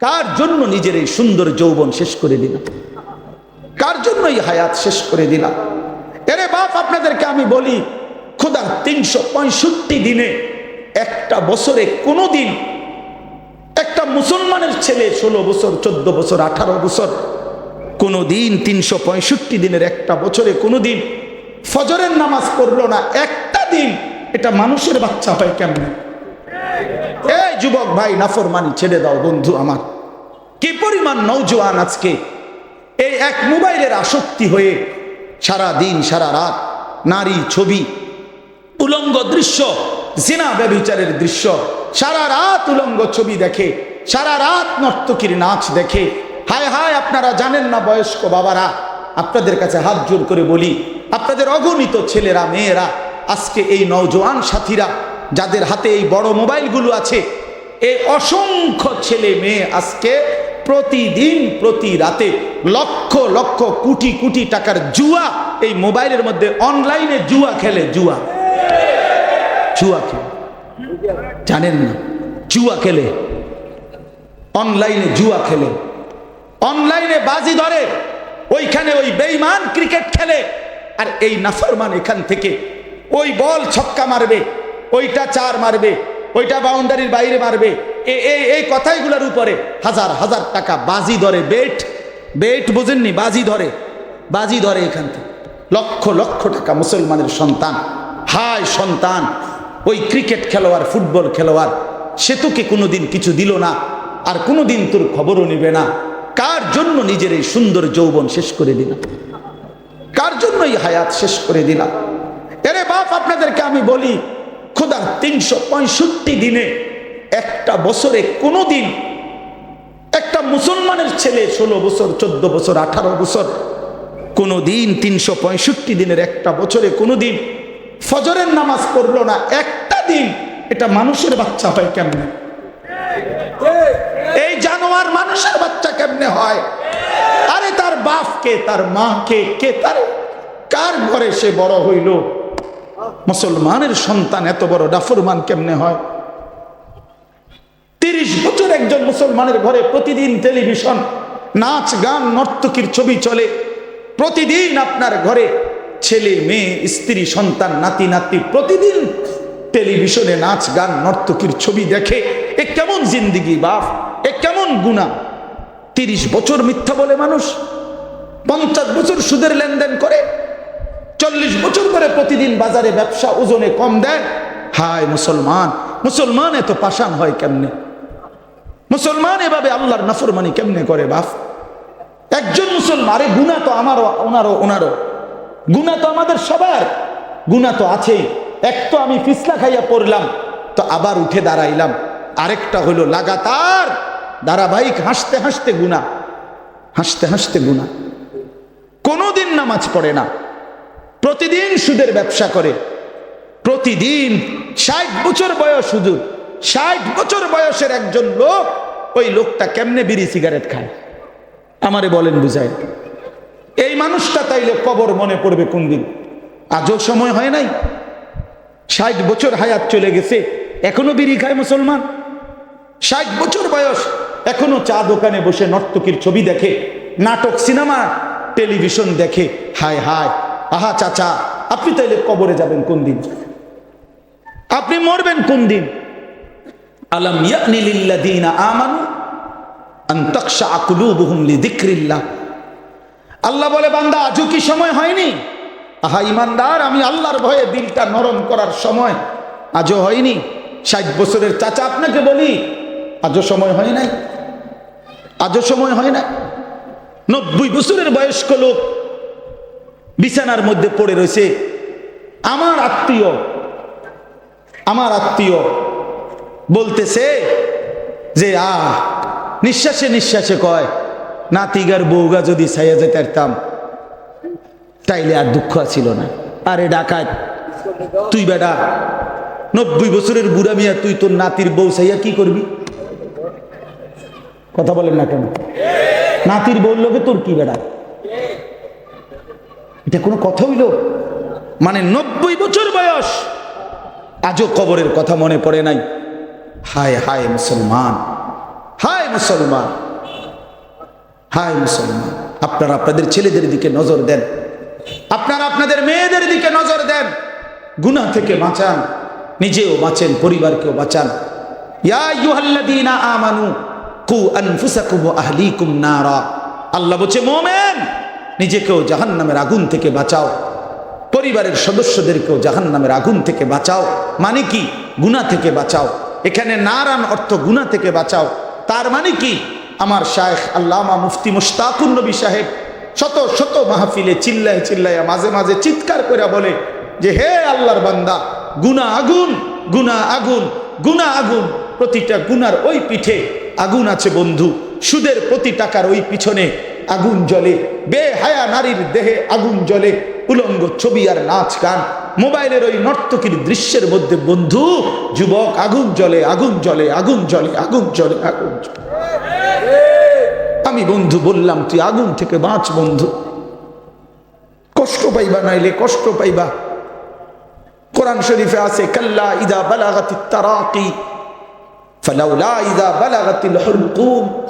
কার জন্য নিজের এই সুন্দর যৌবন শেষ করে দিলাম? কার জন্য এই হায়াত শেষ করে দিলাম? এরে বাপ, আপনাদেরকে আমি বলি, খোদা তিনশো পঁয়ষট্টি দিনে একটা বছরে কোনো দিন একটা মুসলমানের ছেলে ষোলো বছর, চোদ্দ বছর, আঠারো বছর কোনো দিন তিনশো পঁয়ষট্টি দিনের একটা বছরে কোনো দিন ফজরের নামাজ পড়ল না। একটা দিন এটা মানুষের বাচ্চা হয় কেমনে? এই যুবক ভাই, নাফরমানি ছেড়ে দাও বন্ধু আমার। কি পরিমাণ নৌজওয়ান আজকে? এই এক মোবাইলের আসক্তি হয়ে সারা দিন, সারা রাত নারী ছবি, উলঙ্গ দৃশ্য, জিনা ব্যবিচারের দৃশ্য, সারা রাত উলঙ্গ ছবি দেখে, সারা রাত নর্তকীর নাচ দেখে। হায় হায়, আপনারা জানেন না বয়স্ক বাবারা, আপনাদের কাছে হাত জোর করে বলি, আপনাদের অগণিত ছেলেরা, মেয়েরা, আজকে এই নওজোয়ান সাথীরা যাদের হাতে এই বড় মোবাইলগুলো আছে, এই অসংখ্য ছেলে মেয়ে আজকে প্রতিদিন, প্রতি রাতে লক্ষ লক্ষ কোটি কোটি টাকার জুয়া, এই মোবাইলের মধ্যে অনলাইনে জুয়া খেলে, জুয়া। জুয়া খেলে। জানেন না? জুয়া খেলে। অনলাইনে জুয়া খেলে। অনলাইনে বাজি ধরে। ওইখানে ওই বেইমান ক্রিকেট খেলে। আর এই নাফরমান এখান থেকে ওই বল ছক্কা মারবে। ওইটা চার মারবে, ওইটা বাউন্ডারির বাইরে মারবে। এই কথাইগুলোর উপরে হাজার হাজার টাকা বাজি ধরে, বেট বেট বোঝেননি, বাজি ধরে বাজি ধরে এখান থেকে। লক্ষ লক্ষ টাকা মুসলমানের সন্তান, হায় সন্তান, ওই ক্রিকেট খেলোয়াড়, ফুটবল খেলোয়াড়, সে তোকে কোনোদিন কিছু দিল না, আর কোনোদিন তোর খবরও নেবে না। কার জন্য নিজের এই সুন্দর যৌবন শেষ করে দিলাম? কার জন্য এই হায়াত শেষ করে দিলাম? এরে বাপ, আপনাদেরকে আমি বলি খোদা তিনশো পঁয়ষট্টি দিনে একটা বছরে কোনো দিন একটা মুসলমানের ছেলে ষোলো বছর, চোদ্দ বছর, আঠারো বছর কোনো দিন তিনশো পঁয়ষট্টি দিনের একটা বছরে কোনো দিন ফজরের নামাজ পড়ল না। একটা দিন এটা মানুষের বাচ্চা হয় কেমনে? এই জানোয়ার মানুষের বাচ্চা কেমনে হয়? আরে তার বাপকে, তার মাকে, কে তার, কার ঘরে সে বড় হইল? মুসলমানের সন্তান এত বড় ডাফরমান কেমনে হয়? তিরিশ বছর একজন মুসলমানের ঘরে প্রতিদিন টেলিভিশন, নাচ, গান, নর্তকীর ছবি চলে। প্রতিদিন আপনার ঘরে ছেলে, মেয়ে, স্ত্রী, সন্তান, নাতি নাতি প্রতিদিন টেলিভিশনে নাচ, গান, নর্তকীর ছবি দেখে। এ কেমন জিন্দিগি বাপ? এ কেমন গুণা তিরিশ বছর মিথ্যা বলে মানুষ, পঞ্চাশ বছর সুদের লেনদেন করে। চল্লিশ বছর করে প্রতিদিন বাজারে ব্যবসা ওজনে কম দেয়। হায় মুসলমান মুসলমান এত পাষাণ হয় কেমনে? মুসলমান এভাবে আল্লাহর নাফরমানি কেমনে করে বাপ? একজন মুসলমান, আরে গুণা তো আমারও, ওনারও ওনারও। গুণা তো আমাদের সবার গুণা তো আছেই। এক তো আমি পিছলা খাইয়া পড়লাম, তো আবার উঠে দাঁড়াইলাম। আরেকটা হলো লাগাতার ধারাবাহিক হাসতে হাসতে গুণা হাসতে হাসতে গুণা কোনোদিন নামাজ পড়ে না। প্রতিদিন সুদের ব্যবসা করে। প্রতিদিন ষাট বছর বয়স হুজুর। ষাট বছর বয়সের একজন লোক ওই লোকটা কেমনে বিড়ি সিগারেট খায়? আমারে বলেন বুঝায় এই মানুষটা তাইলে কবর মনে পড়বে কোন দিন? আজও সময় হয় নাই? ষাট বছর হায়াত চলে গেছে, এখনও বিড়ি খায় মুসলমান? ষাট বছর বয়স, এখনও চা দোকানে বসে নর্তকীর ছবি দেখে, নাটক, সিনেমা, টেলিভিশন দেখে, হায় হায়। আহা চাচা, আপনি তাইলে কবরে যাবেন কোন দিন? আপনি মরবেন কোন দিন? আলম ইয়ানি লিল্লাযীনা আমানু আন তাখশা কুলুবুহুম আল্লাহ বলে, বান্দা, আজও কি সময় হয়নি? আহা ইমানদার, আমি আল্লাহর ভয়ে দিলটা নরম করার সময় আজও হয়নি। ষাট বছরের চাচা, আপনাকে বলি, আজও সময় হয় নাই। আজও সময় হয় না নব্বই বছরের বয়স্ক লোক বিছানার মধ্যে পড়ে রয়েছে। আমার আত্মীয় আমার আত্মীয় বলতেছে যে, আ, নিঃশ্বাসে নিঃশ্বাসে কয়, নাতিগার বউগা যদি ছাইয়া যেতে পারতাম, তাইলে আর দুঃখ ছিল না। আরে ডাকাত, তুই বেটা, নব্বই বছরের বুড়া মিয়া, তুই তোর নাতির বউ ছাইয়া কি করবি? কথা বলেন না কেন? নাতির বউর লোকে তোর কি বেড়া? এটা কোনো কথা হইল? মানে নব্বই বছর বয়স। আজও কবরের কথা মনে পড়ে নাই। হায় হায় মুসলমান হায় মুসলমান হায় মুসলমান। আপনারা আপনাদের ছেলেদের দিকে নজর দেন। আপনারা আপনাদের মেয়েদের দিকে নজর দেন। গুনাহ থেকে বাঁচান, নিজেও বাঁচেন, পরিবারকেও বাঁচান। ইয়া আমানু কু আল্লাহ বলছে, মুমিন নিজেকেও জাহান্নামের আগুন থেকে বাঁচাও। পরিবারের সদস্যদেরকেও জাহান্নামের আগুন থেকে বাঁচাও। মানে কি? গুনাহ থেকে বাঁচাও। এখানে নারান অর্থ গুনাহ থেকে বাঁচাও। তার মানে কি? আমার শায়েখ আল্লামা মুফতি মুশতাকুন নবী সাহেব শত শত মাহফিলে চিল্লায় চিল্লায় মাঝে মাঝে চিৎকার করে বলে যে, হে আল্লাহর বান্দা গুনা আগুন গুনা আগুন গুনা আগুন। প্রতিটা গুনার ওই পিঠে আগুন আছে বন্ধু। সুদের প্রতি টাকার ওই পিছনে আগুন জ্বলে। বেহায়া নারীর দেহে আগুন জ্বলে। উলঙ্গ ছবি আর নাচ গান। মোবাইলের ওই নর্তকীর দৃশ্যের মধ্যে, বন্ধু, যুবক, আগুন জ্বলে আগুন জ্বলে আগুন জ্বলে আগুন জ্বলে আগুন জ্বলে। আমি বন্ধু বললাম, তুই আগুন থেকে বাঁচ, বন্ধু। কষ্ট পাইবা নাইলে কষ্ট পাইবা। কোরআন শরীফে আছে, কাল্লা ইদা বালাগাতি তারাকি, ফালাউলা ইদা বালাগাতিল হুলকুম।